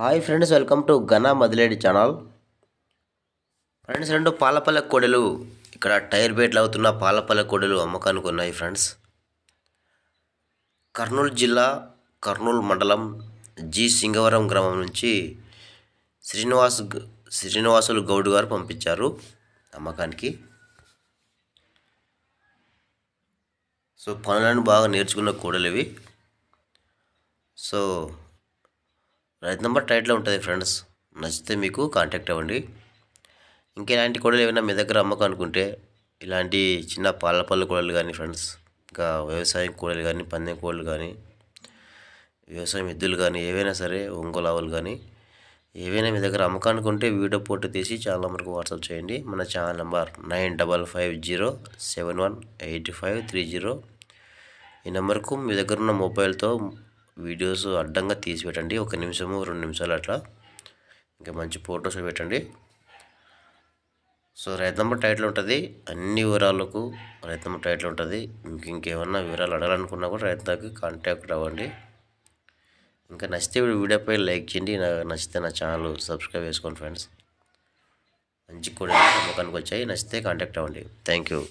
Hi friends welcome to ఘనా మదిలేడి channel. Friends రెండు పాలపల్ల కోడలు ఇక్కడ టైర్ బేట్లు అవుతున్న పాలపల్ల కోడలు అమ్మకానికి ఉన్నాయి ఫ్రెండ్స్. కర్నూలు జిల్లా కర్నూలు మండలం జి సింగవరం గ్రామం నుంచి శ్రీనివాస్ శ్రీనివాసులు గౌడ్ గారు పంపించారు అమ్మకానికి. సో పనులను బాగా నేర్చుకున్న కోడలు ఇవి. సో రైతు నెంబర్ టైట్లో ఉంటుంది ఫ్రెండ్స్. నచ్చితే మీకు కాంటాక్ట్ అవ్వండి. ఇంకా ఇలాంటి ఏమైనా మీ దగ్గర అమ్మకనుకుంటే ఇలాంటి చిన్న పాల పళ్ళు కూడలు కానీ ఫ్రెండ్స్ ఇంకా వ్యవసాయం కూడలు కానీ పందెం కూడలు కానీ వ్యవసాయం ఎద్దులు కానీ ఏవైనా సరే ఒంగోలు ఆవులు కానీ ఏవైనా మీ దగ్గర అమ్మకానుకుంటే వీడియో ఫోటో తీసి ఛానల్ నెంబర్కి వాట్సాప్ చేయండి. మన channel number nine double five zero seven one eight five three zero. ఈ నెంబర్కు మీ దగ్గర ఉన్న మొబైల్తో వీడియోస్ అడ్డంగా తీసి పెట్టండి ఒక నిమిషము రెండు నిమిషాలు అట్లా. ఇంకా మంచి ఫోటోస్ పెట్టండి. సో రైతు టైటిల్ ఉంటుంది. అన్ని వివరాలకు రైతు టైటిల్ ఉంటుంది. మీకు ఇంకేమన్నా వివరాలు అడగాలనుకున్నా కూడా రైతుకి కాంటాక్ట్ అవ్వండి. ఇంకా నచ్చితే వీడియోపై లైక్ చేయండి. నాకు నచ్చితే నా ఛానల్ సబ్స్క్రైబ్ చేసుకోండి ఫ్రెండ్స్. మంచి కూడా అమ్మకానికి వచ్చాయి. నచ్చితే కాంటాక్ట్ అవ్వండి. Thank you.